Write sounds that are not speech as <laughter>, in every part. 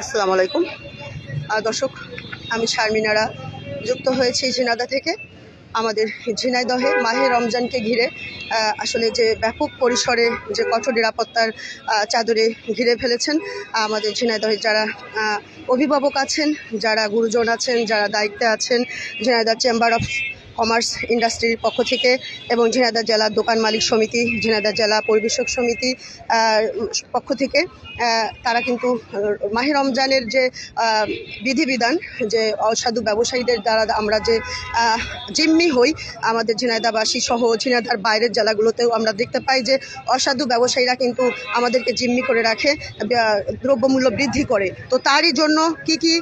আসসালামু আলাইকুম। দর্শক, আমি শারমিনারা যুক্ত হয়েছি ঝিনাইদহ থেকে। আমাদের ঝিনাইদহে মাহে রমজানকে ঘিরে আসলে যে ব্যাপক পরিসরে যে কঠোর নিরাপত্তার চাদরে ঘিরে ফেলেছেন আমাদের ঝিনাইদহের যারা অভিভাবক আছেন, যারা গুরুজন আছেন, যারা দায়িত্বে আছেন, ঝিনাইদহ চেম্বার অফ কমার্স ইন্ডাস্ট্রির পক্ষ থেকে এবং ঝিনাইদহ জেলা দোকান মালিক সমিতি, ঝিনাইদহ জেলা পরিবেশক সমিতি পক্ষ থেকে তারা কিন্তু মাহে রমজানের যে বিধিবিধান, যে অসাধু ব্যবসায়ীদের দ্বারা আমরা যে জিম্মি হই, আমাদের ঝিনাইদাবাসী সহ ঝিনাইদার বাইরের জেলাগুলোতেও আমরা দেখতে পাই যে অসাধু ব্যবসায়ীরা কিন্তু আমাদেরকে জিম্মি করে রাখে দ্রব্যমূল্য বৃদ্ধি করে। তো তারই জন্য কি কি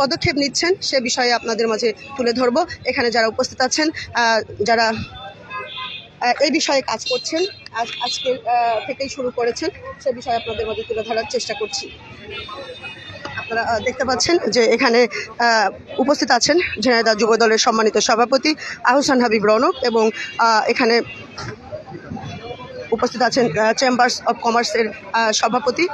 পদক্ষেপ নিচ্ছেন, সে বিষয়ে আপনাদের মাঝে তুলে ধরবো। এখানে যারা উপস্থিত আছেন যারা এই বিষয়ে কাজ করছেন। আজ, আজকে থেকেই শুরু করেছেন। সে বিষয়ে আপনাদের মধ্যে তুলে ধরার চেষ্টা করছি। আপনারা দেখতে পাচ্ছেন যে এখানে উপস্থিত আছেন ঝিনাইদহ যুব দলের সম্মানিত সভাপতি আহসান হাবিব রৌনক এবং এখানে উপস্থিত আছেন চেম্বার্স অফ কমার্সের সভাপতি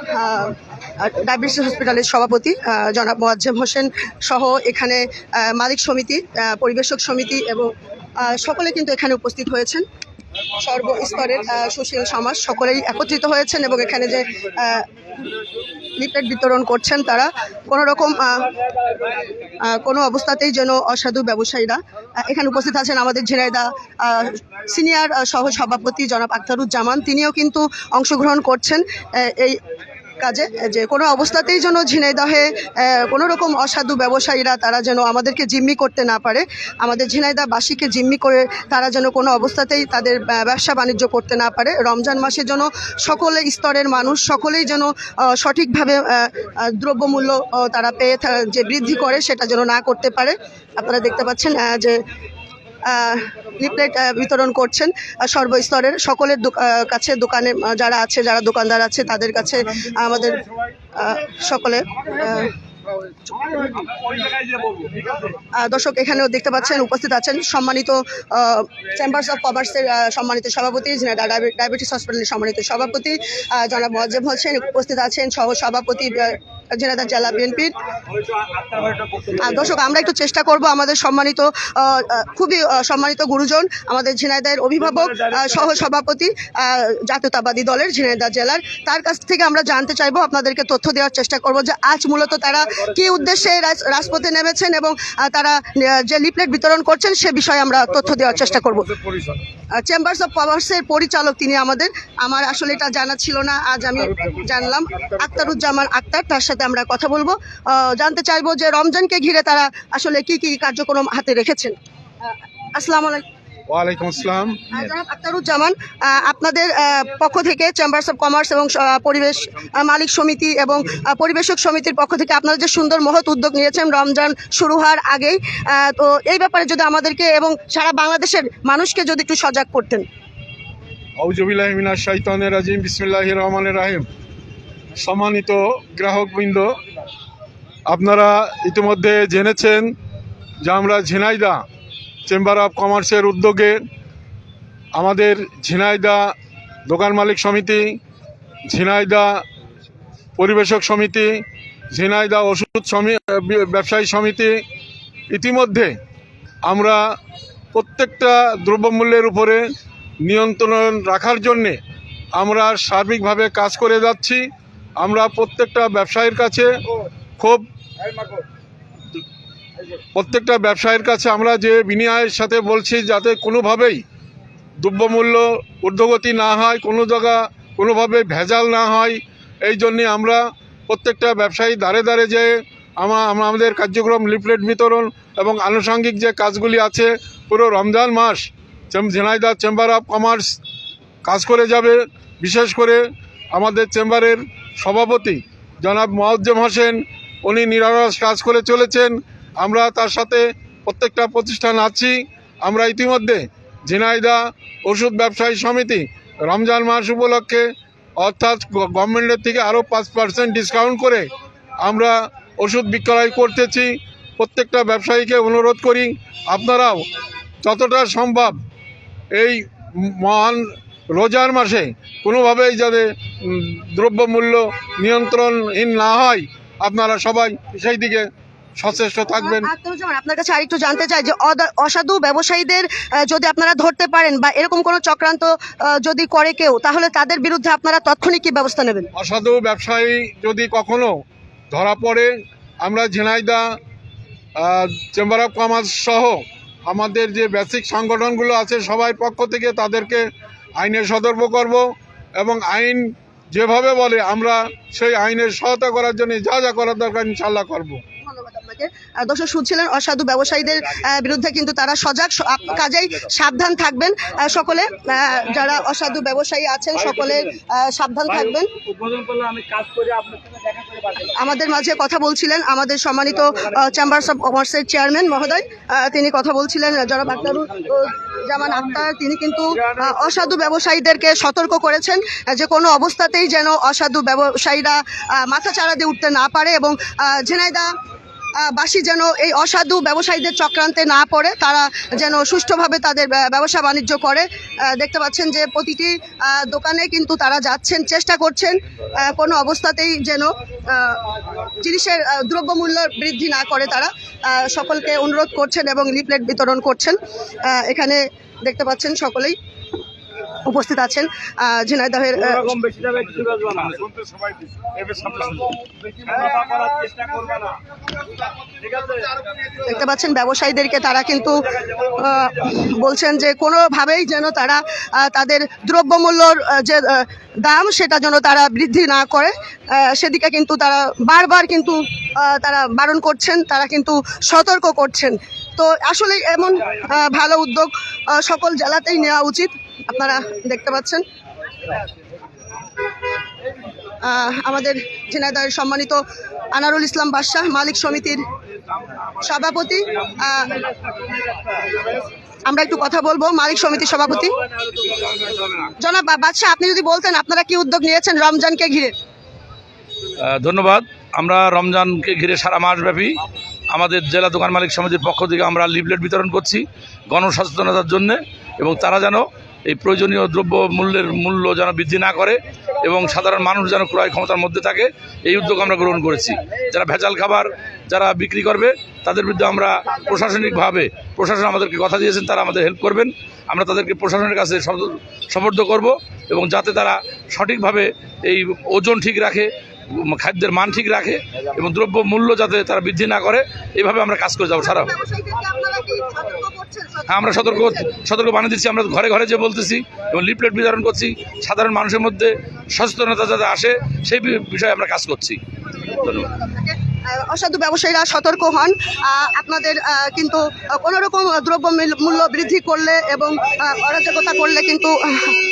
ডায়াবেটিস হসপিটালের সভাপতি জনাব মোয়াজ্জেম হোসেন সহ এখানে মালিক সমিতি পরিবেশক সমিতি এবং সকলে কিন্তু এখানে উপস্থিত হয়েছেন। সর্বস্তরের সুশীল সমাজ সকলেই একত্রিত হয়েছেন এবং এখানে যে লিফলেট বিতরণ করছেন তারা কোনো রকম কোনো অবস্থাতেই যেন অসাধু ব্যবসায়ীরা এখানে উপস্থিত আছেন আমাদের ঝিনাইদা সিনিয়র সহ সভাপতি জনাব আখতারুজ্জামান, তিনিও কিন্তু অংশগ্রহণ করছেন এই কাজে, যে কোনো অবস্থাতেই যেন ঝিনাইদহে কোনো রকম অসাধু ব্যবসায়ীরা তারা যেন আমাদেরকে জিম্মি করতে না পারে, আমাদের ঝিনাইদাবাসীকে জিম্মি করে তারা যেন কোনো অবস্থাতেই তাদের ব্যবসা বাণিজ্য করতে না পারে। রমজান মাসে যেন সকলে স্তরের মানুষ, সকলেই যেন সঠিকভাবে দ্রব্যমূল্য তারা পেয়ে যে বৃদ্ধি করে সেটা যেন না করতে পারে। আপনারা দেখতে পাচ্ছেন যে লিফলেট বিতরণ করছেন সর্বস্তরের সকলের কাছে দোকানে যারা আছে, যারা দোকানদার আছে, তাদের কাছে আমাদের সকলে দর্শক এখানেও দেখতে পাচ্ছেন, উপস্থিত আছেন সম্মানিত চেম্বার্স অফ কমার্সের সম্মানিত সভাপতি ডায়াবেটিস হসপিটালের সম্মানিত সভাপতি জনাব মোয়াজ্জেম হোসেন, উপস্থিত আছেন সহ সভাপতি আহ, জেলা বিএনপির। আর দর্শক আমরা একটু চেষ্টা করব আমাদের সম্মানিত খুবই সম্মানিত গুরুজন আমাদের ঝিনাইদহের অভিভাবক সহ সভাপতি জাতীয়তাবাদী দলের ঝিনাইদহ জেলার। তার কাছ থেকে আমরা জানতে চাইব আপনাদেরকে তথ্য দেওয়ার চেষ্টা করব যে আজ মূলত তারা কি উদ্দেশ্যে রাজ- রাজপথে নেমেছেন এবং তারা যে লিপলেট বিতরণ করছেন সে বিষয়ে আমরা তথ্য দেওয়ার চেষ্টা করব। চেম্বার্স অফ কমার্সের পরিচালক তিনি আমাদের। আমার আসলে এটা জানা ছিল না আজ আমি জানলাম। আক্তারুজ্জামান আক্তার তার সাথে আমরা কথা বলব। জানতে চাইব যে রমজানকে ঘিরে তারা আসলে কি কি কার্যক্রম হাতে রেখেছেন? আহ, আসসালামু আলাইকুম। ওয়ালাইকুম আসসালাম। আক্তারুজ্জামান আপনাদের পক্ষ থেকে চেম্বার্স অফ কমার্স এবং পরিবেশ মালিক সমিতি এবং পরিবেশক সমিতির পক্ষ থেকে আপনারা যে সুন্দর মহৎ উদ্যোগ নিয়েছেন রমজান শুরু হওয়ার আগেই তো এই ব্যাপারে যদি আমাদেরকে এবং সারা বাংলাদেশের মানুষকে যদি একটু সজাগ করতেন। শাইতানির রাজিম বিসমিল্লাহির রহমানির রাহিম। সম্মানিত গ্রাহকবৃন্দ, আপনারা ইতিমধ্যে জেনেছেন যে আমরা ঝিনাইদা চেম্বার অফ কমার্সের উদ্যোগে আমাদের ঝিনাইদা দোকান মালিক সমিতি, ঝিনাইদা পরিবেশক সমিতি, ঝিনাইদা ওষুধ ব্যবসায়ী সমিতি, ইতিমধ্যে আমরা প্রত্যেকটা দ্রব্যমূল্যের উপরে নিয়ন্ত্রণ রাখার জন্যে আমরা সার্বিকভাবে কাজ করে যাচ্ছি। আমরা প্রত্যেকটা ব্যবসায়ীর কাছে খুব প্রত্যেকটা ব্যবসায়ীর কাছে আমরা যে বিনিময়ের সাথে বলছি, যাতে কোনোভাবেই দ্রব্যমূল্য ঊর্ধ্বগতি না হয়, কোনো জায়গা কোনোভাবে ভেজাল না হয়, এই জন্যে আমরা প্রত্যেকটা ব্যবসায়ী দাঁড়ে দাঁড়ে যে আমা আমা- আমাদের কার্যক্রম লিফলেট বিতরণ এবং আনুষঙ্গিক যে কাজগুলি আছে, পুরো রমজান মাস ঝিনাইদহ চেম্বার অফ কমার্স কাজ করে যাবে। বিশেষ করে আমাদের চেম্বারের সভাপতি জনাব মোয়াজ্জেম হোসেন, উনি নিরলস কাজ করে চলেছেন। আমরা তার সাথে প্রত্যেকটা প্রতিষ্ঠান আছি। আমরা ইতিমধ্যে ঝিনাইদা ওষুধ ব্যবসায়ী সমিতি রমজান মাস উপলক্ষে, অর্থাৎ গভর্নমেন্টের থেকে আরও পাঁচ পার্সেন্ট ডিসকাউন্ট করে আমরা ওষুধ বিক্রয় করতেছি। প্রত্যেকটা ব্যবসায়ীকে অনুরোধ করি, আপনারাও যতটা সম্ভব এই মহান রোজার মাসে কোনোভাবেই যাতে দ্রব্যমূল্য নিয়ন্ত্রণহীন না হয় আপনারা সবাই সেই দিকে সচেষ্ট থাকবেন। আপনার কাছে আরেকটু জানতে চাই যে অসাধু ব্যবসায়ীদের যদি আপনারা ধরতে পারেন বা এরকম কোনো চক্রান্ত যদি করে কেউ তাহলে তাদের বিরুদ্ধে আপনারা তাৎক্ষণিক কি ব্যবস্থা নেবেন? অসাধু ব্যবসায়ী যদি কখনো ধরা পড়ে আমরা ঝিনাইদা চেম্বার অফ কমার্স সহ আমাদের যে বেসিক সংগঠনগুলো আছে সবাই পক্ষ থেকে তাদেরকে আইনে সতর্ক করব এবং আইন যেভাবে বলে আমরা সেই আইনের সহায়তা করার জন্য যা যা করার দরকার ইনশাল্লাহ করব। দর্শক শুনছিলেন অসাধু ব্যবসায়ীদের বিরুদ্ধে কিন্তু তারা সজাগ কাজেই সাবধান থাকবেন। সকলে যারা অসাধু ব্যবসায়ী আছেন সকলে সাবধান থাকবেন। আমাদের মাঝে কথা বলছিলেন আমাদের সম্মানিত চেম্বার্স অফ কমার্সের চেয়ারম্যান মহোদয়। তিনি কথা বলছিলেন যারা আহ, জামান আক্তার, তিনি কিন্তু অসাধু ব্যবসায়ীদেরকে সতর্ক করেছেন, যে কোনো অবস্থাতেই যেন অসাধু ব্যবসায়ীরা মাথা চাড়া দিয়ে উঠতে না পারে এবং ঝিনাইদা বাসী যেন এই অসাধু ব্যবসায়ীদের চক্রান্তে না পড়ে, তারা যেন সুষ্ঠুভাবে তাদের ব্যা- ব্যবসা বাণিজ্য করে। দেখতে পাচ্ছেন যে প্রতিটি দোকানে কিন্তু তারা যাচ্ছেন, চেষ্টা করছেন কোনো অবস্থাতেই যেন জিনিসের দ্রব্যমূল্য বৃদ্ধি না করে তারা। সকলকে অনুরোধ করছেন এবং লিফলেট বিতরণ করছেন। এখানে দেখতে পাচ্ছেন সকলেই। উপস্থিত আছেন ঝিনাইদহের দেখতে পাচ্ছেন ব্যবসায়ীদেরকে তারা কিন্তু বলছেন যে কোনোভাবেই যেন তারা তাদের দ্রব্যমূল্যর যে দাম সেটা যেন তারা বৃদ্ধি না করে। সেদিকে কিন্তু তারা বারবার কিন্তু তারা বারণ করছেন তারা কিন্তু সতর্ক করছেন। তো আসলে এমন ভালো উদ্যোগ সকল জেলাতেই নেওয়া উচিত। আপনারা দেখতে পাচ্ছেন। আমাদের ঝিনাইদহের সম্মানিত আনারুল ইসলাম বাদশাহ, মালিক সমিতির সভাপতি। আমরা একটু কথা বলব, মালিক সমিতির সভাপতি। জনাব বাদশাহ, আপনি যদি বলতেন, আপনারা কি উদ্যোগ নিয়েছেন রমজানকে ঘিরে? ধন্যবাদ। আমরা রমজানকে ঘিরে সারা মাসব্যাপী আমাদের জেলা দোকান মালিক সমিতির পক্ষ থেকে আমরা লিফলেট বিতরণ করছি গণসচেতনতার জন্য এবং তারা যেন এই প্রয়োজনীয় দ্রব্য মূল্যের মূল্য যেন বৃদ্ধি না করে এবং সাধারণ মানুষ যেন ক্রয় ক্ষমতার মধ্যে থাকে, এই উদ্যোগ আমরা গ্রহণ করেছি। যারা ভেজাল খাবার যারা বিক্রি করবে, তাদের বিরুদ্ধে আমরা প্রশাসনিকভাবে, প্রশাসন আমাদেরকে কথা দিয়েছেন, তারা আমাদের হেল্প করবেন। আমরা তাদেরকে প্রশাসনের কাছে সমর্থ করব এবং যাতে তারা সঠিকভাবে এই ওজন ঠিক রাখে, খাদ্যের মান ঠিক রাখে এবং দ্রব্য মূল্য যাতে তারা বৃদ্ধি না করে এইভাবে আমরা কাজ করে যাব সারা। হ্যাঁ আমরা সতর্ক সতর্ক বানিয়ে দিচ্ছি আমরা ঘরে ঘরে যে বলতেছি এবং লিফলেট বিতরণ করছি সাধারণ মানুষের মধ্যে সচেতনতা যাতে আসে সেই বিষয়ে আমরা কাজ করছি। ধন্যবাদ। অসাধু ব্যবসায়ীরা সতর্ক হন। আপনাদের কিন্তু আহ, কোনো রকম দ্রব্য মিল- মূল্য বৃদ্ধি করলে এবং অরাজকতা করলে কিন্তু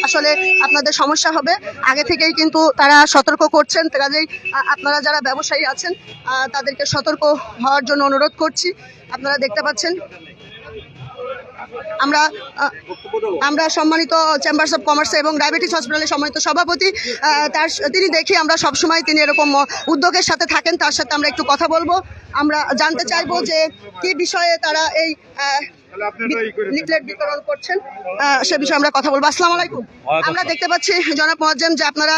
আসলে আপনাদের সমস্যা হবে। আগে থেকেই কিন্তু তারা সতর্ক করছেন কাজেই আপনারা যারা ব্যবসায়ী আছেন তাদেরকে সতর্ক হওয়ার জন্য অনুরোধ করছি। আপনারা দেখতে পাচ্ছেন আমরা আমরা সম্মানিত চেম্বার্স অফ কমার্স এবং ডায়াবেটিস হসপিটালের সম্মানিত সভাপতি তার তিনি দেখি আমরা সবসময় তিনি এরকম উদ্যোগের সাথে থাকেন তার সাথে আমরা একটু কথা বলব। আমরা জানতে চাইব যে কি বিষয়ে তারা এই লিফলেট বিতরণ করছেন। সে বিষয়ে আমরা কথা বলব। আসসালামু আলাইকুম। আমরা দেখতে পাচ্ছি জনাব মহাজ্জেম যে আপনারা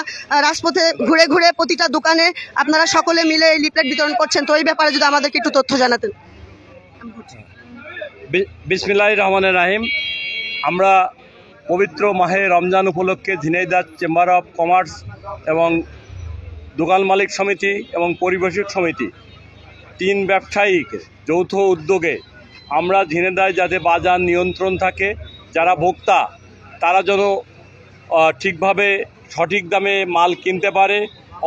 রাজপথে ঘুরে ঘুরে প্রতিটা দোকানে আপনারা সকলে মিলে এই লিফলেট বিতরণ করছেন। তো এই ব্যাপারে যদি আমাদেরকে একটু তথ্য জানাতেন। বিসমিল্লাহ রহমানের রাহিম। আমরা পবিত্র মাহে রমজান উপলক্ষে ঝিনাইদহ চেম্বার অফ কমার্স এবং দোকান মালিক সমিতি এবং পরিবেশক সমিতি, তিন ব্যবসায়িক যৌথ উদ্যোগে আমরা ঝিনেদায় যাতে বাজার নিয়ন্ত্রণ থাকে, যারা ভোক্তা, তারা যেন ঠিকভাবে সঠিক দামে মাল কিনতে পারে,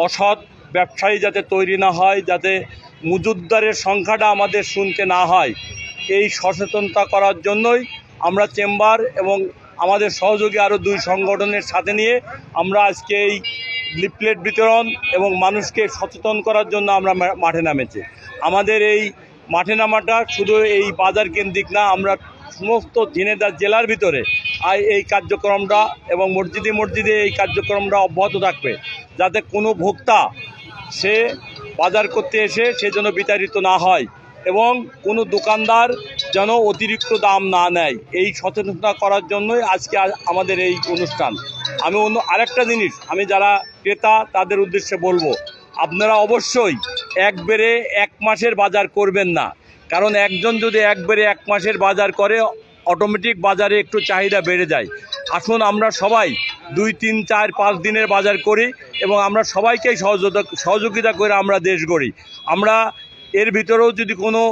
অসৎ ব্যবসায়ী যাতে তৈরি না হয়, যাতে মজুদদারের সংখ্যাটা আমাদের শুনতে না হয়। এই সচেতনতা করার জন্যই আমরা চেম্বার এবং আমাদের সহযোগী আরও দুই সংগঠনের সাথে নিয়ে আমরা আজকে এই লিফলেট বিতরণ এবং মানুষকে সচেতন করার জন্য আমরা মাঠে নামেছি। আমাদের এই মাঠে নামাটা শুধু এই বাজার কেন্দ্রিক না, আমরা সমস্ত ঝিনেদার জেলার ভিতরে এই কার্যক্রমটা এবং মসজিদে মসজিদে এই কার্যক্রমটা অব্যাহত থাকবে যাতে কোনো ভোক্তা সে বাজার করতে এসে সে যেন বিতাড়িত না হয়। এবং কোনো দোকানদার যেন অতিরিক্ত দাম না নেয়। এই সচেতনতা করার জন্যই আজকে আমাদের এই অনুষ্ঠান। আমি অন্য আরেকটা জিনিস, আমি যারা ক্রেতা, তাদের উদ্দেশ্যে বলব, আপনারা অবশ্যই একবারে এক মাসের বাজার করবেন না। কারণ একজন যদি একবারে এক মাসের বাজার করে অটোমেটিক বাজারে একটু চাহিদা বেড়ে যায়। আসুন আমরা সবাই দুই, তিন, চার, পাঁচ দিনের বাজার করি এবং আমরা সবাইকেই সহযোগিতা সহযোগিতা করে আমরা দেশ গড়ি। আমরা এর ভিতরেও যদি কোনো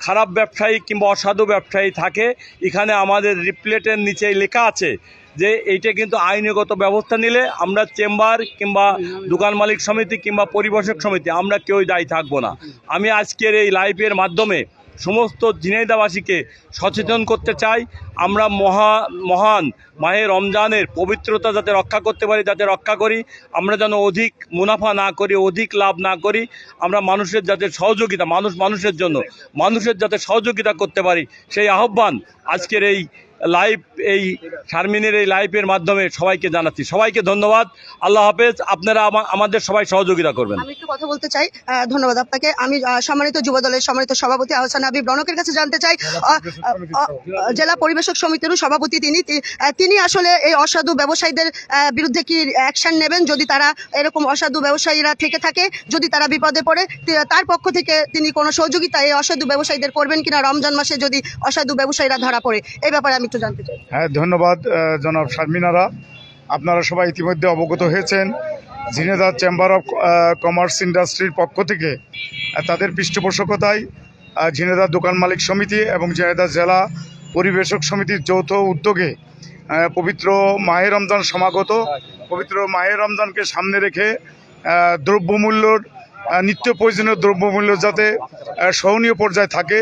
খারাপ ব্যবসায়ী কিংবা অসাধু ব্যবসায়ী থাকে, এখানে আমাদের রিপ্লেটের নিচে লেখা আছে যে এইটা কিন্তু আইনগত ব্যবস্থা নিলে আমরা চেম্বার কিংবা দোকান মালিক সমিতি কিংবা পরিবেশক সমিতি, আমরা কেউই দায়ী থাকব না। আমি আজকের এই লাইভের মাধ্যমে সমস্ত ঝিনাইদাবাসীকে সচেতন করতে চাই। আমরা মহা, মহান মাহে রমজানের পবিত্রতা যাতে রক্ষা করতে পারি, যাতে রক্ষা করি, আমরা যেন অধিক মুনাফা না করি, অধিক লাভ না করি, আমরা মানুষের যাতে সহযোগিতা, মানুষ, মানুষের জন্য, মানুষের যাতে সহযোগিতা করতে পারি, সেই আহ্বান আজকের এই লাইভ এই শারমিনের এই লাইভের মাধ্যমে সবাইকে জানাচ্ছি। সবাইকে ধন্যবাদ। আল্লাহ হাফেজ আপনারা আমা- আমাদের সবাই সহযোগিতা করবেন। আমি একটু কথা বলতে চাই। ধন্যবাদ আপনাকে। আমি সম্মানিত যুব দলের সম্মানিত সভাপতি আহসান হাবিব রনকের কাছে জানতে চাই। জেলা পরিবেশক সমিতিরও সভাপতি। তিনি। তিনি আসলে এই অসাধু ব্যবসায়ীদের বিরুদ্ধে কি অ্যাকশন নেবেন? যদি তারা এরকম অসাধু ব্যবসায়ীরা থেকে থাকে যদি তারা বিপদে পড়ে তার পক্ষ থেকে তিনি কোনো সহযোগিতা এই অসাধু ব্যবসায়ীদের করবেন কিনা? রমজান মাসে যদি অসাধু ব্যবসায়ীরা ধরা পড়ে এই ব্যাপারে আমি একটু জানতে চাই। হ্যাঁ ধন্যবাদ জনাব শারমিনারা। আপনারা সবাই ইতিমধ্যে অবগত হয়েছেন ঝিনেদার চেম্বার অফ কমার্স ইন্ডাস্ট্রির পক্ষ থেকে তাদের পৃষ্ঠপোষকতায় ঝিনেদার দোকান মালিক সমিতি এবং ঝিনেদার জেলা পরিবেশক সমিতির যৌথ উদ্যোগে পবিত্র মাহে রমজান সমাগত, পবিত্র মাহে রমজানকে সামনে রেখে দ্রব্যমূল্যর নিত্য প্রয়োজনীয় দ্রব্যমূল্য যাতে সহনীয় পর্যায়ে থাকে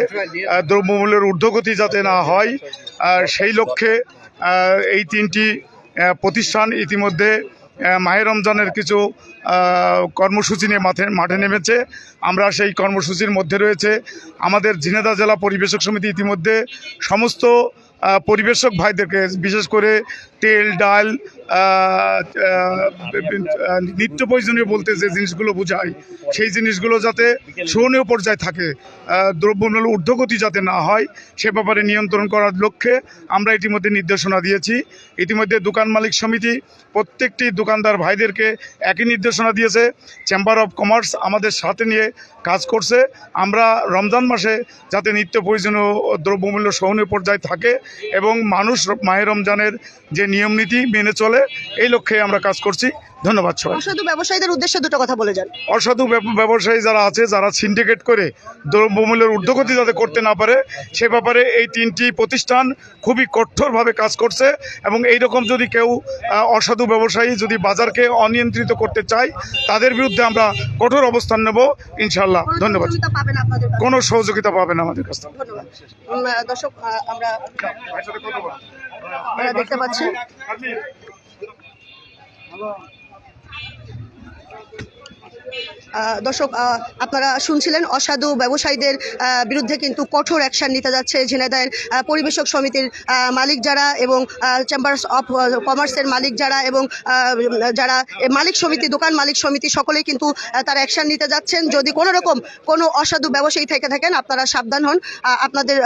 দ্রব্যমূল্যের ঊর্ধ্বগতি যাতে না হয় সেই লক্ষ্যে এই তিনটি প্রতিষ্ঠান ইতিমধ্যে মাহে রমজানের কিছু কর্মসূচি নিয়ে মাঠে মাঠে নেমেছে। আমরা সেই কর্মসূচির মধ্যে রয়েছে। আমাদের ঝিনেদা জেলা পরিবেশক সমিতি ইতিমধ্যে সমস্ত পরিবেশক ভাইদেরকে, বিশেষ করে তেল, ডাল নিত্য প্রয়োজনীয় বলতে যে জিনিসগুলো বোঝায়, সেই জিনিসগুলো যাতে সহনীয় পর্যায়ে থাকে দ্রব্যমূল্য ঊর্ধ্বগতি যাতে না হয়, সে ব্যাপারে নিয়ন্ত্রণ করার লক্ষ্যে আমরা ইতিমধ্যে নির্দেশনা দিয়েছি। ইতিমধ্যে দোকান মালিক সমিতি প্রত্যেকটি দোকানদার ভাইদেরকে একই নির্দেশনা দিয়েছে। চেম্বার অফ কমার্স আমাদের সাথে নিয়ে কাজ করছে। আমরা রমজান মাসে যাতে নিত্য প্রয়োজনীয় দ্রব্যমূল্য সহনীয় পর্যায়ে থাকে এবং মানুষ মায়ের রমজানের যে নিয়ম নীতি মেনে চলে, এই লক্ষ্যে আমরা কাজ করছি। ধন্যবাদ সবাই অসাধু ব্যবসায়ীদের উদ্দেশ্যে দুটো কথা বলে যান। অসাধু ব্যব- ব্যবসায়ী যারা আছে যারা সিন্ডিকেট করে দ্রব্যমূল্যের ঊর্ধ্বগতি যাতে করতে না পারে সে ব্যাপারে এই তিনটি প্রতিষ্ঠান খুবই কঠোরভাবে কাজ করছে এবং এই রকম যদি কেউ অসাধু ব্যবসায়ী যদি বাজারকে অনিয়ন্ত্রিত করতে চায় তাদের বিরুদ্ধে আমরা কঠোর অবস্থান নেব ইনশাল্লাহ ধন্যবাদ? কোনো সহযোগিতা পাবেন আমাদের কাছ থেকে। দর্শক আমরা দেখতে পাচ্ছেন আহ, দর্শক আপনারা শুনছিলেন অসাধু ব্যবসায়ীদের বিরুদ্ধে কিন্তু কঠোর অ্যাকশন নিতে যাচ্ছে ঝিনাইদহের পরিবেশক সমিতির মালিক যারা এবং চেম্বার্স অফ কমার্সের মালিক যারা এবং যারা মালিক সমিতি, দোকান মালিক সমিতি সকলেই কিন্তু তারা অ্যাকশন নিতে যাচ্ছেন। যদি কোনো রকম কোনো অসাধু ব্যবসায়ী থেকে থাকেন, আপনারা সাবধান হন। আপনাদের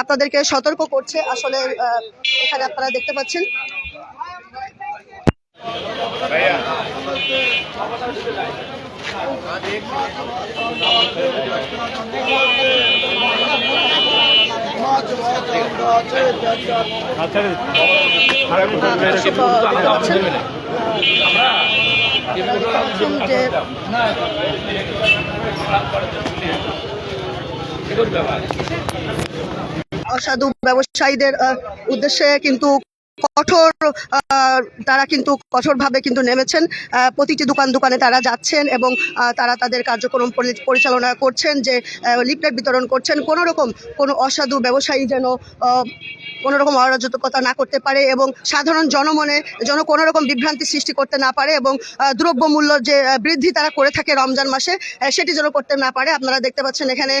আপনাদেরকে সতর্ক করছে। আসলে এখানে আপনারা দেখতে পাচ্ছেন। অসাধু ব্যবসায়ীদের উদ্দেশ্যে কিন্তু কঠোর তারা কিন্তু কঠোরভাবে কিন্তু নেমেছেন। প্রতিটি দোকান দোকানে তারা যাচ্ছেন এবং তারা তাদের কার্যক্রম পরি- পরিচালনা করছেন যে লিফলেট বিতরণ করছেন। কোনো রকম কোনো অসাধু ব্যবসায়ী যেন কোনো রকম অরাজকতা না করতে পারে এবং সাধারণ জনমনে যেন কোনো রকম বিভ্রান্তি সৃষ্টি করতে না পারে এবং দ্রব্যমূল্য যে বৃদ্ধি তারা করে থাকে রমজান মাসে সেটি যেন করতে না পারে। আপনারা দেখতে পাচ্ছেন এখানে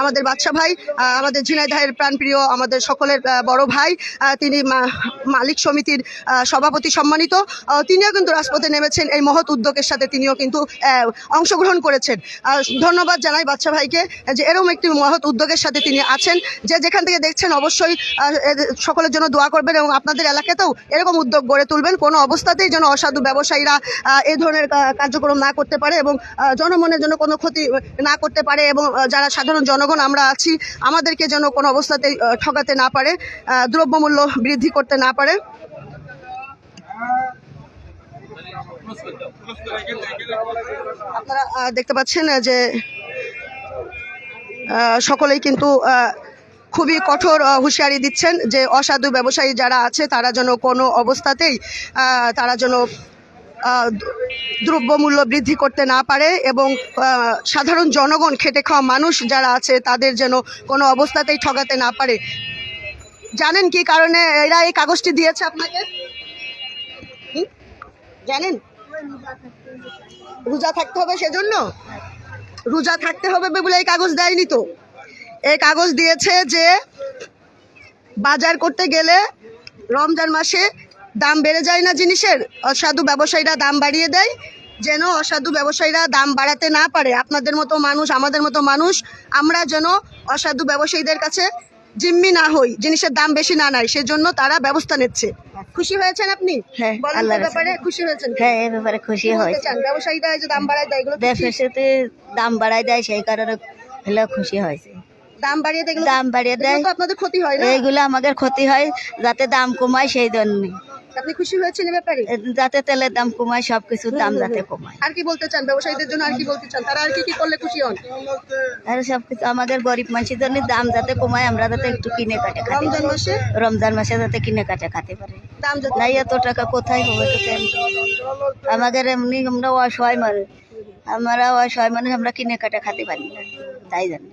আমাদের বাচ্চা ভাই আমাদের ঝিনাইদহের প্রাণপ্রিয়, আমাদের সকলের বড় ভাই তিনি মালিক সমিতির সভাপতি সম্মানিত। তিনিও কিন্তু রাজপথে নেমেছেন এই মহৎ উদ্যোগের সাথে তিনিও কিন্তু অংশগ্রহণ করেছেন। ধন্যবাদ জানাই বাচ্চা ভাইকে যে এরকম একটি মহৎ উদ্যোগের সাথে তিনি আছেন। যে যেখান থেকে দেখছেন অবশ্যই সকলের জন্য দোয়া করবেন এবং আপনাদের এলাকাতেও এরকম উদ্যোগ গড়ে তুলবেন। কোনো অবস্থাতেই যেন অসাধু ব্যবসায়ীরা এই ধরনের কার্যক্রম না করতে পারে এবং জনমনের জন্য কোনো ক্ষতি না করতে পারে এবং যারা সাধারণ জনগণ আমরা আছি, আমাদেরকে যেন কোনো অবস্থাতেই ঠকাতে না পারে দ্রব্যমূল্য বৃদ্ধি করতে না পারে। আপনারা দেখতে পাচ্ছেন যে সকলেই কিন্তু খুবই কঠোর হুঁশিয়ারি দিচ্ছেন যে অসাধু ব্যবসায়ী যারা আছে, তারা যেন কোনো অবস্থাতেই তারা যেন দ্রব্যমূল্য বৃদ্ধি করতে না পারে এবং সাধারণ জনগণ খেটে খাওয়া মানুষ যারা আছে, তাদের যেন কোনো অবস্থাতেই ঠকাতে না পারে। জানেন কি কারণে এরা এই কাগজটি দিয়েছে আপনাকে? জানেন? রোজা থাকতে হবে সেজন্য? রোজা থাকতে হবে বলে এই কাগজ দেয়নি তো? এই কাগজ দিয়েছে যে বাজার করতে গেলে রমজান মাসে দাম বেড়ে যায় না জিনিসের। অসাধু ব্যবসায়ীরা দাম বাড়িয়ে দেয় যেন অসাধু ব্যবসায়ীরা দাম বাড়াতে না পারে। আপনাদের মতো মানুষ আমাদের মতো মানুষ আমরা যেন অসাধু ব্যবসায়ীদের কাছে জিম্মি না হই জিনিসের দাম বেশি না নাই সেজন্য তারা ব্যবস্থা নিচ্ছে। খুশি হয়েছেন আপনি? হ্যাঁ, আল্লাহর ব্যাপারে খুশি হয়েছেন? হ্যাঁ ব্যাপারে খুশি হয়েছে। ব্যবসায়ীরা যে দাম বাড়ায় দেয় এগুলো দাম বাড়ায় দেয় সেই কারণে খুশি হয়েছে। দাম বাড়িয়ে দেয় দাম বাড়িয়ে দেয়। আপনাদের ক্ষতি হয় না? এইগুলো আমাদের ক্ষতি হয় যাতে দাম কমায় সেই জন্য। আপনি খুশি হয়েছেন এ ব্যাপারে? যাতে তেলের দাম কমায় সব কিছুর দাম যাতে কমায়। আর কি বলতে চান? ব্যবসায়ীদের জন্য আর কি বলতে চান? তারা আর কি কি করলে খুশি হন? আর সব কিছু আমাদের গরিব মানুষের জন্য দাম যাতে কমায় আমরা যাতে একটু কিনে কাটে খাতে রমজান মাসে? রমজান মাসে যাতে কিনে কাটে খাতে পারে। দাম যাতে নাই এত টাকা কোথায় হবে তো? আমাদের এমনি আমরা অসহায় মানুষ। আমরা অসহায় মানুষ আমরা কিনে কাটে খাতে পারি না। তাই জানি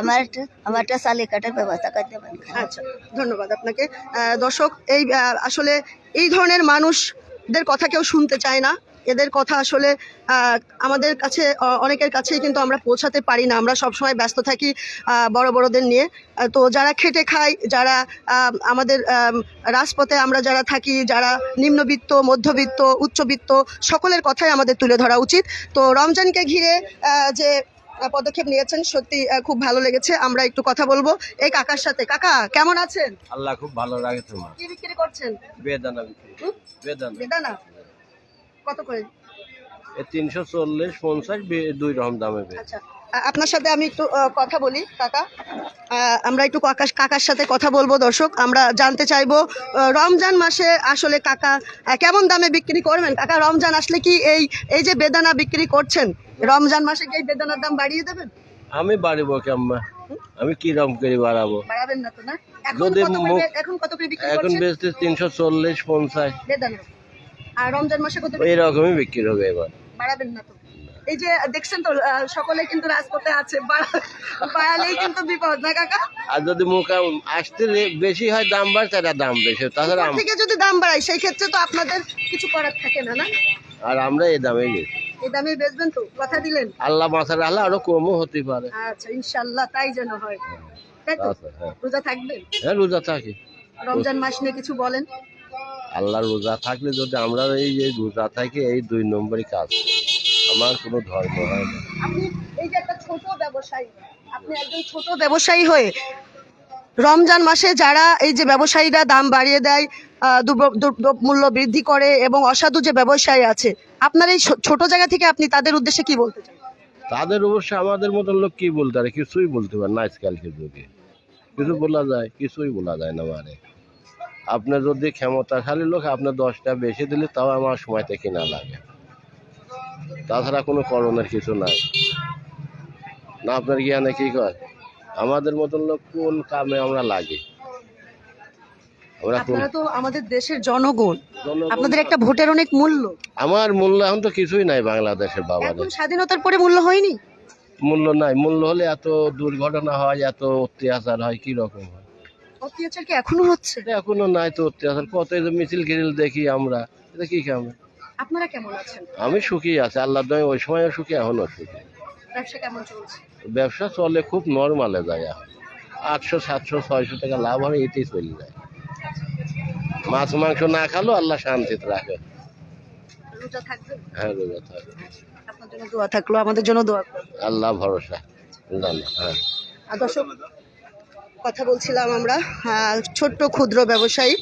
আমার একটা আমার একটা চালি কাটার ব্যবস্থা করতে পারি আচ্ছা ধন্যবাদ আপনাকে। দর্শক এই আসলে এই ধরনের মানুষদের কথা কেউ শুনতে চায় না। এদের কথা আসলে আমাদের কাছে অনেকের কাছেই কিন্তু আমরা পৌঁছাতে পারি না। আমরা সবসময় ব্যস্ত থাকি বড় বড়দের নিয়ে। তো যারা খেটে খায় যারা আমাদের রাজপথে আমরা যারা থাকি যারা নিম্নবিত্ত মধ্যবিত্ত উচ্চবিত্ত সকলের কথাই আমাদের তুলে ধরা উচিত। তো রমজানকে ঘিরে যে পদক্ষেপ নিয়েছেন সত্যি খুব ভালো লেগেছে। আমরা একটু কথা বলব। এই কাকার সাথে। কাকা কেমন আছেন? আল্লাহ খুব ভালো লাগে তোমার। কি বিক্রি করছেন? বেদানা বিক্রি। বেদানা। বেদানা? কত করে? এ তিনশো চল্লিশ পঞ্চাশ দুই রকম দামে আচ্ছা। আপনার সাথে আমি একটু কথা বলি কাকা। আমরা একটু কাকা কাকার সাথে কথা বলব দর্শক। আমরা জানতে চাইব রমজান মাসে আসলে কাকা কেমন দামে বিক্রি করবেন? কাকা রমজান আসলে কি এই এই যে বেদানা বিক্রি করছেন রমজান মাসে কি এই বেদানার দাম বাড়িয়ে দেবেন? আমি বাড়িব কেমন? আমি কি রকম করে বাড়াবো? বাড়াবেন না তো না? এখন যদি এখন কত করে বিক্রি এখন করছেন? বেচতে তিনশো চল্লিশ পঞ্চাশ। বেদানা। আর রমজান মাসে কত করে এই রকমই বিক্রি হবে এবার। বাড়াবেন না তো। এই যে দেখছেন তো সকলে কিন্তু রাজপথে আছে। বাড়া- বাড়ালেই কিন্তু বিপদ না কাকা? আর যদি মুখ আসতে বেশি হয় দাম বাড় তাহলে দাম বেশি তাছাড়া থেকে যদি দাম বাড়ায় সেই ক্ষেত্রে তো আপনাদের কিছু করার থাকে না না? আর আমরা এই দামে নিই। এই দামে বেচবেন তো? কথা দিলেন? আল্লাহ মাথা রাখলে আরও কমও হতে পারে। আচ্ছা ইনশাল্লাহ তাই যেন হয়। তাই তো হ্যাঁ। রোজা থাকবেন? হ্যাঁ রোজা থাকি। রমজান মাস নিয়ে কিছু বলেন। আল্লাহ রোজা থাকলে যদি আমরা এই যে রোজা থাকি এই দুই নম্বরই কাজ। আমার কোনো ধর্ম হয় না। আপনি এই যে একটা ছোট ব্যবসায়ী আপনি একজন ছোট ব্যবসায়ী হয়ে রমজান মাসে যারা এই যে ব্যবসায়ীরা দাম বাড়িয়ে দেয় মূল্য বৃদ্ধি করে এবং অসাধু যে ব্যবসায়ী আছে আপনার এই ছোট জায়গা থেকে আপনি তাদের উদ্দেশ্যে কি বলতে চান? তাদের অবশ্য আমাদের মতন লোক কি বলতে পারে? কিছুই বলতে পারে না আজকালকে যুগে। কিছু বলা যায় কিছুই বলা যায় না মানে। আপনার যদি ক্ষমতাশালী লোক আপনার দশটা বেশি দিলে তাও আমার সময়তে কিনা লাগে। তাছাড়া কোনো করণের কিছু নাই। না আপনার জ্ঞানে কি কয়? আমাদের মতন লোক কোন কামে আমরা লাগি? আপনারা তো আমাদের দেশের জনগণ। জনগণ- আপনাদের একটা ভোটের অনেক মূল্য। আমার মূল্য এখন তো কিছুই নাই বাংলাদেশের এখন স্বাধীনতার পরে মূল্য হয়নি? মূল্য নাই। মূল্য হলে এত দুর্ঘটনা হয় এত অত্যাচার হয় কি রকম হয়? অত্যাচার কি এখনও হচ্ছে? এখনও নাই তো অত্যাচার। কত মিছিল গিরিল দেখি আমরা। এটা কি কামে? আপনারা কেমন আছেন? আমি সুখী আছি আল্লাহ দয় ওই সময়ও সুখী এখনও সুখী। ব্যবসা কেমন চলছে? ব্যবসা চলে খুব নর্মালে যায় এখন। আটশো সাতশো ছয়শো টাকা লাভ হয় এতেই চলে যায় মাছ মাংস না খালো আল্লাহ শান্তিতে রাখে। হ্যাঁ রোজা থাকে আপনার জন্য দোয়া থাকল আমাদের জন্য দোয়া আল্লাহ ভরসা। হ্যাঁ। দর্শক কথা বলছিলাম আমরা ছোট্ট ক্ষুদ্র ব্যবসায়ী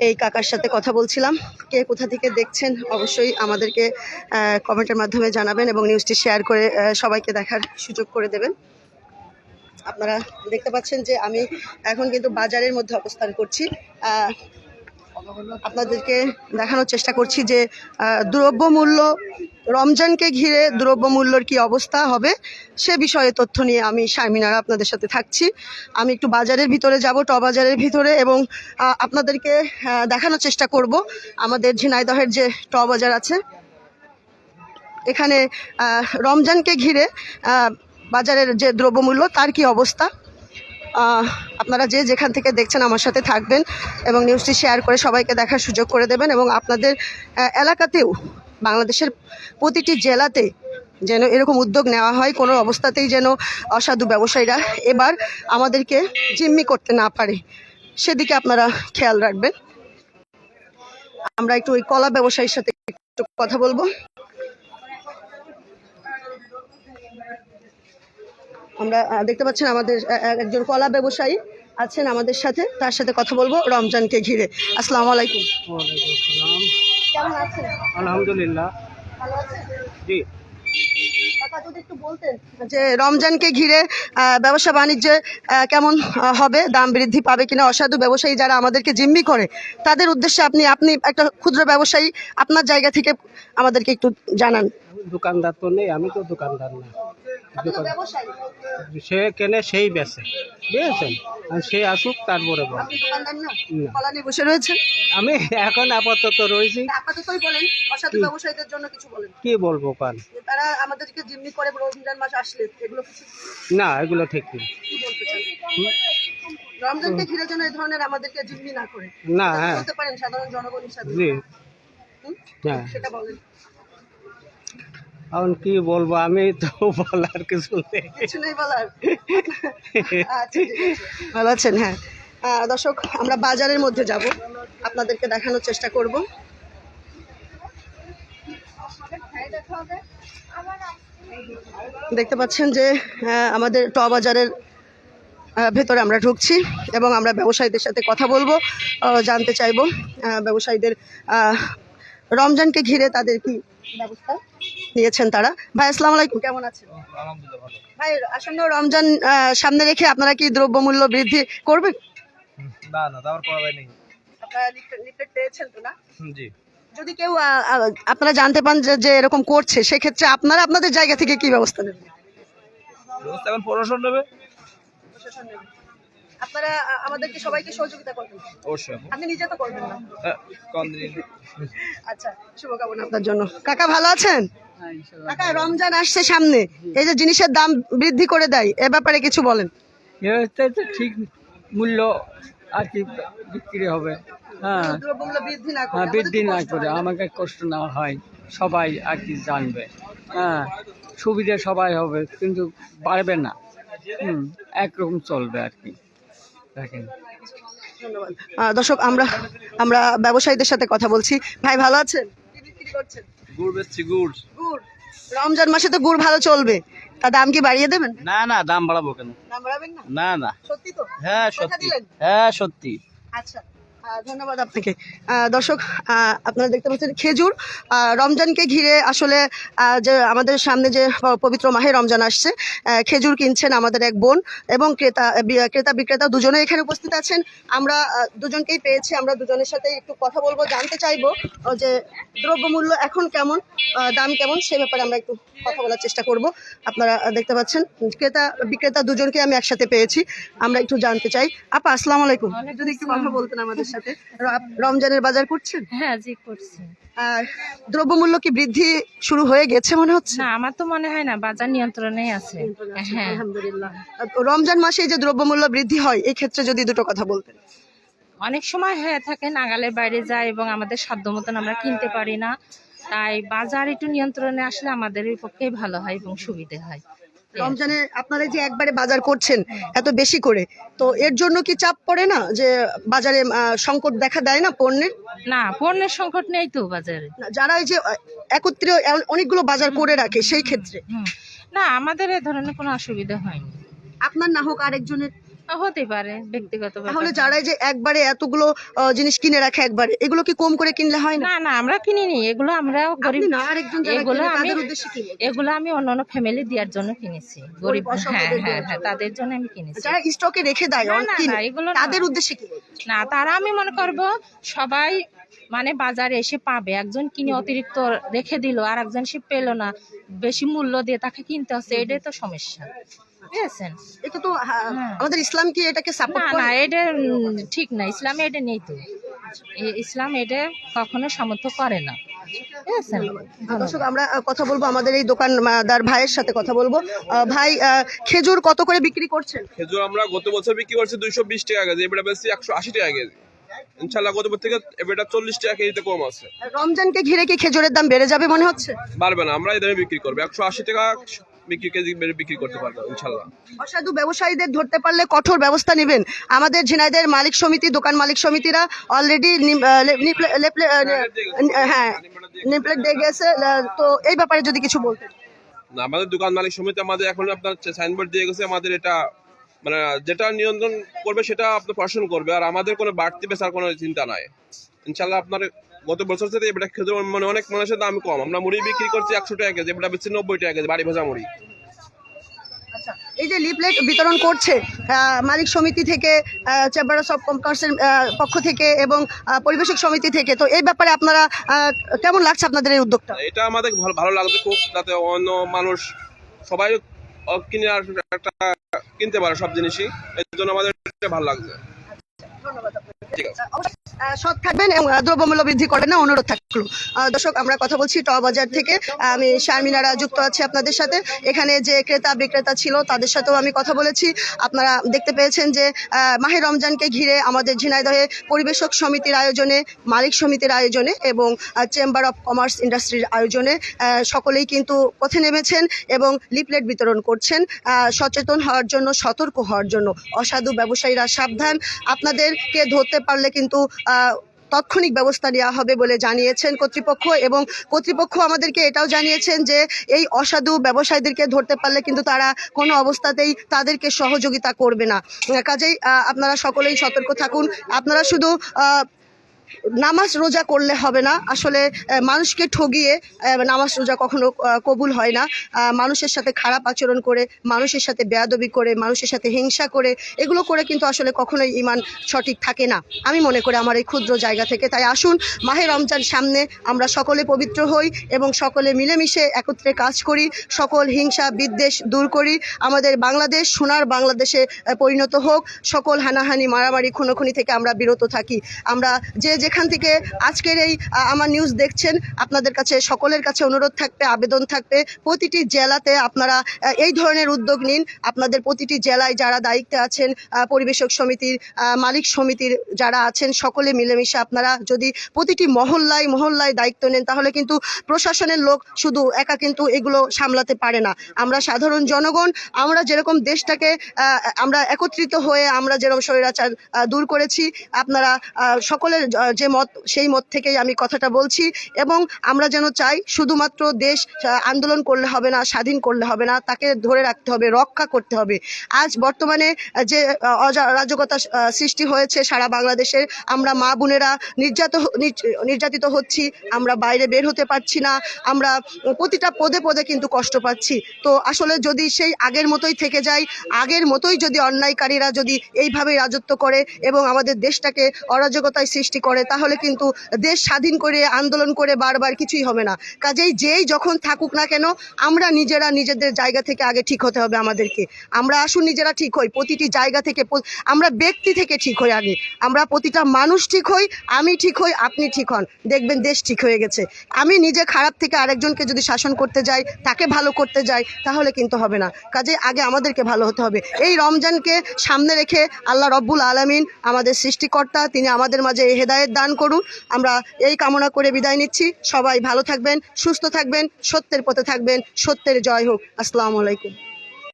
এই কাকার সাথে কথা বলছিলাম। কে কোথা থেকে দেখছেন অবশ্যই আমাদেরকে কমেন্টের মাধ্যমে জানাবেন এবং নিউজটি শেয়ার করে সবাইকে দেখার সুযোগ করে দেবেন। আপনারা দেখতে পাচ্ছেন যে আমি এখন কিন্তু বাজারের মধ্যে অবস্থান করছি। আপনাদেরকে দেখানোর চেষ্টা করছি যে দ্রব্যমূল্য, রমজানকে ঘিরে দ্রব্যমূল্যর কি অবস্থা হবে, সে বিষয়ে তথ্য নিয়ে আমি শারমিনারা আপনাদের সাথে থাকছি। আমি একটু বাজারের ভিতরে যাব বাজারের ভিতরে, এবং আপনাদেরকে দেখানোর চেষ্টা করব। আমাদের ঝিনাইদহের যে বাজার আছে, এখানে রমজানকে ঘিরে বাজারের যে দ্রব্যমূল্য, তার কি অবস্থা? আপনারা যে যেখান থেকে দেখছেন আমার সাথে থাকবেন এবং নিউজটি শেয়ার করে সবাইকে দেখার সুযোগ করে দেবেন এবং আপনাদের এলাকাতেও, বাংলাদেশের প্রতিটি জেলাতে যেন এরকম উদ্যোগ নেওয়া হয়, কোনো অবস্থাতেই যেন অসাধু ব্যবসায়ীরা এবার আমাদেরকে জিম্মি করতে না পারে, সেদিকে আপনারা খেয়াল রাখবেন। আমরা একটু ওই কলা ব্যবসায়ীর সাথে একটু কথা বলব। আমরা দেখতে পাচ্ছেন আমাদের একজন কলা ব্যবসায়ী আছেন আমাদের সাথে। তার সাথে কথা বলব রমজানকে ঘিরে। আসসালামু আলাইকুম। কেমন আছেন? আলহামদুলিল্লাহ। ভালো আছেন? জি। যে রমজানকে ঘিরে ব্যবসা বাণিজ্যে কেমন হবে? দাম বৃদ্ধি পাবে কিনা? অসাধু ব্যবসায়ী যারা আমাদেরকে জিম্মি করে তাদের উদ্দেশ্যে আপনি আপনি একটা ক্ষুদ্র ব্যবসায়ী আপনার জায়গা থেকে আমাদেরকে একটু জানান। দোকানদার তো নেই আমি তো দোকানদার না। সে কেনে সেই বেচে। বুঝেছেন? আর সে আসুক তারপরে বসে রয়েছেন? আমি এখন আপাতত রয়েছি। আপাততই বলেন অসাধু কি? ব্যবসায়ীদের জন্য কিছু বলেন। কি বলব তারা আমাদেরকে জিম্মি করে রমজান মাস আসলে এগুলো কিছু না এগুলো ঠিক না। কি বলতে চান? রমজানকে ঘিরে যেন এই ধরনের আমাদেরকে জিম্মি না করে। না হ্যাঁ। বলতে পারেন সাধারণ জনগণ হিসাবে জি। হ্যাঁ। সেটা বলেন। এখন কি বলব, আমি তো <laughs> বলার কিছু নেই। বলার। আচ্ছা। ভালো আছেন? হ্যাঁ। দর্শক, আমরা বাজারের মধ্যে যাব। আপনাদেরকে দেখানোর চেষ্টা করব। দেখতে পাচ্ছেন যে আমাদের ট বাজারের ভেতরে আমরা ঢুকছি এবং আমরা ব্যবসায়ীদের সাথে কথা বলব জানতে চাইব ব্যবসায়ীদের রমজানকে ঘিরে তাদের কি ব্যবস্থা নিয়েছেন তারা। ভাই আসসালাম আলাইকুম কেমন আছেন? ভাই আসন্ন রমজান সামনে রেখে আপনারা কি দ্রব্যমূল্য বৃদ্ধি করবেন? না না তারপর করা যায় নাই আপনারা লিফলেট পেয়েছেন তো না? জি। যদি কেউ আপনারা জানতে পান যে এরকম করছে সেক্ষেত্রে আপনারা আপনাদের জায়গা থেকে কি ব্যবস্থা নেবেন? ব্যবস্থা এখন প্রশাসন নেবে। প্রশাসন নেবে। আপনারা আমাদেরকে সবাইকে সহযোগিতা করবেন? অবশ্যই। আপনি নিজে তো করবেন না? হ্যাঁ, আচ্ছা শুভকামনা আপনার জন্য। কাকা ভালো আছেন? কাকা রমজান আসছে সামনে। এই যে জিনিসের দাম বৃদ্ধি করে দেয় এ ব্যাপারে কিছু বলেন। ঠিক মূল্য আর কি বিক্রি হবে। হ্যাঁ। বৃদ্ধি না করে হ্যাঁ, হয়। আমাকে কষ্ট না হয় সবাই আর কি জানবে। হ্যাঁ সুবিধা সবাই হবে কিন্তু পারবে না। হুম একরকম চলবে আর কি। দেখেন। দর্শক আমরা আমরা ব্যবসায়ীদের সাথে কথা বলছি। ভাই ভালো আছেন? করছেন? গুড় বেচছি গুড়। গুড়? রমজান মাসে তো গুড় ভালো চলবে। তা দাম কি বাড়িয়ে দেবেন? না না দাম বাড়াবো কেন? দাম বাড়াবেন না? না না। সত্যি তো? হ্যাঁ সত্যি। হ্যাঁ সত্যি। আচ্ছা। ধন্যবাদ আপনাকে। দর্শক আপনারা দেখতে পাচ্ছেন খেজুর। রমজানকে ঘিরে আসলে যে আমাদের সামনে যে পবিত্র মাহে রমজান আসছে খেজুর কিনছেন আমাদের এক বোন এবং ক্রেতা ক্রেতা বিক্রেতা দুজনে এখানে উপস্থিত আছেন। আমরা দুজনকেই পেয়েছি, আমরা দুজনের সাথে একটু কথা বলব, জানতে চাইব যে দ্রব্যমূল্য এখন কেমন দাম কেমন, সে ব্যাপারে আমরা একটু কথা বলার চেষ্টা করব। আপনারা দেখতে পাচ্ছেন, ক্রেতা, বিক্রেতা দুজনকে আমি একসাথে পেয়েছি। আমরা একটু জানতে চাই। আপা, আসসালামু আলাইকুম। যদি একটু কথা বলতেন আমাদের সাথে? রমজানের বাজার করছেন? হ্যাঁ জি করছি। আর দ্রব্যমূল্য কি বৃদ্ধি শুরু হয়ে গেছে মনে হচ্ছে? না আমার তো মনে হয় না বাজার নিয়ন্ত্রণেই আছে। হ্যাঁ। আলহামদুলিল্লাহ। রমজান মাসে যে দ্রব্যমূল্য বৃদ্ধি হয় এই ক্ষেত্রে যদি দুটো কথা বলতেন। অনেক সময় হয়ে থাকে নাগালের বাইরে যায় এবং আমাদের সাধ্য মতন আমরা কিনতে পারি না। তাই বাজার একটু নিয়ন্ত্রণে আসলে আমাদের পক্ষেই ভালো হয় এবং সুবিধে হয়। রমজানে আপনারা যে একবারে বাজার করছেন এত বেশি করে তো এর জন্য কি চাপ পড়ে না যে বাজারে সংকট দেখা দেয় না পণ্যের? না পণ্যের সংকট নেই তো বাজারে। যারা এই যে একত্রে অনেকগুলো বাজার করে রাখে সেই ক্ষেত্রে। না আমাদের এ ধরনের কোনো অসুবিধা হয়নি। আপনার না হোক আরেকজনের হতে পারে ব্যক্তিগত। তাহলে যারা এই যে একবারে এতগুলো জিনিস কিনে রাখে একবারে এগুলো কি কম করে কিনলে হয় না? না না আমরা কিনিনি এগুলো আমরা গরিব। না আরেকজন এগুলো আমি এগুলো আমি অন্য অন্য ফ্যামিলি দেওয়ার জন্য কিনেছি। গরিব হ্যাঁ হ্যাঁ হ্যাঁ তাদের জন্য আমি কিনেছি। যারা স্টকে রেখে দেয় না, এগুলো। তাদের উদ্দেশ্যে কিনে না তারা আমি মনে করব সবাই মানে বাজারে এসে পাবে। একজন কিনে অতিরিক্ত রেখে দিল আর একজন সে পেল না বেশি মূল্য দিয়ে তাকে কিনতে হচ্ছে এটাই তো সমস্যা। বুঝেছেন এটা তো হ্যাঁ। আমাদের ইসলাম কি এটাকে না সাপোর্ট না এটা ঠিক না। ইসলামে এটা নেই তো। ইসলাম এটা কখনো সমর্থন করে না। দর্শক আমরা কথা বলব আমাদের এই দোকানদার ভাইয়ের সাথে কথা বলব। ভাই খেজুর কত করে বিক্রি করছেন? খেজুর আমরা গত বছর বিক্রি করছি দুইশো বিশ টাকা কেজি এবারে বেশি একশো আশি টাকা কেজি। ইনশাল্লাহ গত বছর থেকে এবারে চল্লিশ টাকা কেজিতে কম আছে। রমজানকে ঘিরে কি খেজুরের দাম বেড়ে যাবে মনে হচ্ছে? বাড়বে না আমরা এই দামে বিক্রি করব। একশো আশি টাকা বিক্রি কেজি বিক্রি করতে পারব ইনশাল্লাহ অসাধু ব্যবসায়ীদের ধরতে পারলে কঠোর ব্যবস্থা নেবেন। আমাদের ঝিনাইদের মালিক সমিতি দোকান মালিক সমিতিরা অলরেডি হ্যাঁ নেমপ্লেট দিয়ে গেছে। তো এই ব্যাপারে যদি কিছু বলতেন। আমাদের দোকান মালিক সমিতি আমাদের এখন আপনার সাইনবোর্ড দিয়ে গেছে আমাদের এটা মানে যেটা নিয়ন্ত্রণ করবে সেটা আপনার প্রশাসন করবে আর আমাদের কোনো বাড়তি বেচার কোনো চিন্তা নাই। ইনশাল্লাহ আপনার গত বছর থেকে এবারে খেজুর মানে অনেক মানুষের দাম কম। আমরা মুড়ি বিক্রি করছি একশো টাকা কেজি এবারে বেশি নব্বই টাকা কেজি বাড়ি ভাজা মুড়ি। আচ্ছা এই যে লিফলেট বিতরণ করছে মালিক সমিতি থেকে চেম্বার অফ কমার্সের পক্ষ থেকে এবং পরিবেশক সমিতি থেকে। তো এই ব্যাপারে আপনারা কেমন লাগছে আপনাদের এই উদ্যোগটা? এটা আমাদের ভালো ভালো লাগছে খুব যাতে অন্য মানুষ সবাই কিনে আর একটা কিনতে পারে সব জিনিসই। এর জন্য আমাদের ভালো লাগছে। ঠিক আছে। সৎ থাকবেন এবং দ্রব্যমূল্য বৃদ্ধি করবেন না, অনুরোধ থাকল। দর্শক, আমরা কথা বলছি ট বাজার থেকে। আমি শারমিনারা যুক্ত আছি আপনাদের সাথে। এখানে যে ক্রেতা, বিক্রেতা ছিল, তাদের সাথেও আমি কথা বলেছি। আপনারা দেখতে পেয়েছেন যে মাহে রমজানকে ঘিরে আমাদের ঝিনাইদহে পরিবেশক সমিতির আয়োজনে, মালিক সমিতির আয়োজনে এবং চেম্বার অফ কমার্স ইন্ডাস্ট্রির আয়োজনে সকলেই কিন্তু পথে নেমেছেন এবং লিফলেট বিতরণ করছেন। সচেতন হওয়ার জন্য, সতর্ক হওয়ার জন্য। অসাধু ব্যবসায়ীরা সাবধান। আপনাদেরকে ধরতে পারলে কিন্তু তাৎক্ষণিক ব্যবস্থা নেওয়া হবে বলে জানিয়েছেন কর্তৃপক্ষ এবং কর্তৃপক্ষ আমাদেরকে এটাও জানিয়েছেন যে এই অসাধু ব্যবসায়ীদেরকে ধরতে পারলে কিন্তু তারা কোনো অবস্থাতেই তাদেরকে সহযোগিতা করবে না। কাজেই আপনারা সকলেই সতর্ক থাকুন। আপনারা শুধু নামাজ রোজা করলে হবে না। আসলে মানুষকে ঠগিয়ে নামাজ রোজা কখনো কবুল হয় না। মানুষের সাথে খারাপ আচরণ করে, মানুষের সাথে বেয়াদবি করে, মানুষের সাথে হিংসা করে, এগুলো করে কিন্তু আসলে কখনোই ইমান সঠিক থাকে না। আমি মনে করি আমার এই ক্ষুদ্র জায়গা থেকে। তাই আসুন, মাহে রমজান সামনে আমরা সকলে পবিত্র হই এবং সকলে মিলেমিশে একত্রে কাজ করি, সকল হিংসা, বিদ্বেষ দূর করি। আমাদের বাংলাদেশ সোনার বাংলাদেশে পরিণত হোক। সকল হানাহানি, মারামারি, খুনোখুনি থেকে আমরা বিরত থাকি। আমরা যে যেখান থেকে আজকের এই আমার নিউজ দেখছেন, আপনাদের কাছে, সকলের কাছে অনুরোধ থাকবে, আবেদন থাকবে। প্রতিটি জেলাতে আপনারা এই ধরনের উদ্যোগ নিন। আপনাদের প্রতিটি জেলায় যারা দায়িত্বে আছেন পরিবেশক সমিতির মালিক সমিতির যারা আছেন, সকলে মিলেমিশে আপনারা যদি প্রতিটি মহল্লায় মহল্লায় দায়িত্ব নেন, তাহলে কিন্তু প্রশাসনের লোক শুধু একা কিন্তু এগুলো সামলাতে পারে না। আমরা সাধারণ জনগণ, আমরা যেরকম দেশটাকে আমরা একত্রিত হয়ে আমরা যেরকম স্বৈরাচার দূর করেছি, আপনারা সকলের যে মত, সেই মত থেকেই আমি কথাটা বলছি এবং আমরা যেন চাই শুধুমাত্র দেশ আন্দোলন করলে হবে না, স্বাধীন করলে হবে না, তাকে ধরে রাখতে হবে, রক্ষা করতে হবে। আজ বর্তমানে যে অরাজকতা সৃষ্টি হয়েছে সারা বাংলাদেশের, আমরা মা বোনেরা নির্যাত নির্যাতিত হচ্ছি, আমরা বাইরে বের হতে পারছি না, আমরা প্রতিটা পদে পদে কিন্তু কষ্ট পাচ্ছি। তো আসলে যদি সেই আগের মতোই থেকে যায়, আগের মতোই যদি অন্যায়কারীরা যদি এইভাবে রাজত্ব করে এবং আমাদের দেশটাকে অরাজকতায় সৃষ্টি করে তাহলে কিন্তু দেশ স্বাধীন করে, আন্দোলন করে বারবার কিছুই হবে না। কাজেই যেই যখন থাকুক না কেন, আমরা নিজেরা নিজেদের জায়গা থেকে আগে ঠিক হতে হবে আমাদেরকে। আমরা আসুন নিজেরা ঠিক হই, প্রতিটি জায়গা থেকে আমরা ব্যক্তি থেকে ঠিক হই আগে। আমরা প্রতিটা মানুষ ঠিক হই, আমি ঠিক হই, আপনি ঠিক হন। দেখবেন দেশ ঠিক হয়ে গেছে। আমি নিজে খারাপ থেকে আরেকজনকে যদি শাসন করতে যাই, তাকে ভালো করতে যাই, তাহলে কিন্তু হবে না। কাজে আগে আমাদেরকে ভালো হতে হবে। এই রমজানকে সামনে রেখে আল্লাহ রব্বুল আলামিন আমাদের সৃষ্টিকর্তা, তিনি আমাদের মাঝে এই হেদায়েত দান করুন। আমরা এই কামনা করে বিদায় নিচ্ছি। সবাই ভালো থাকবেন, সুস্থ থাকবেন, সত্যের পথে থাকবেন, সত্যের জয় হোক। আসসালামু আলাইকুম।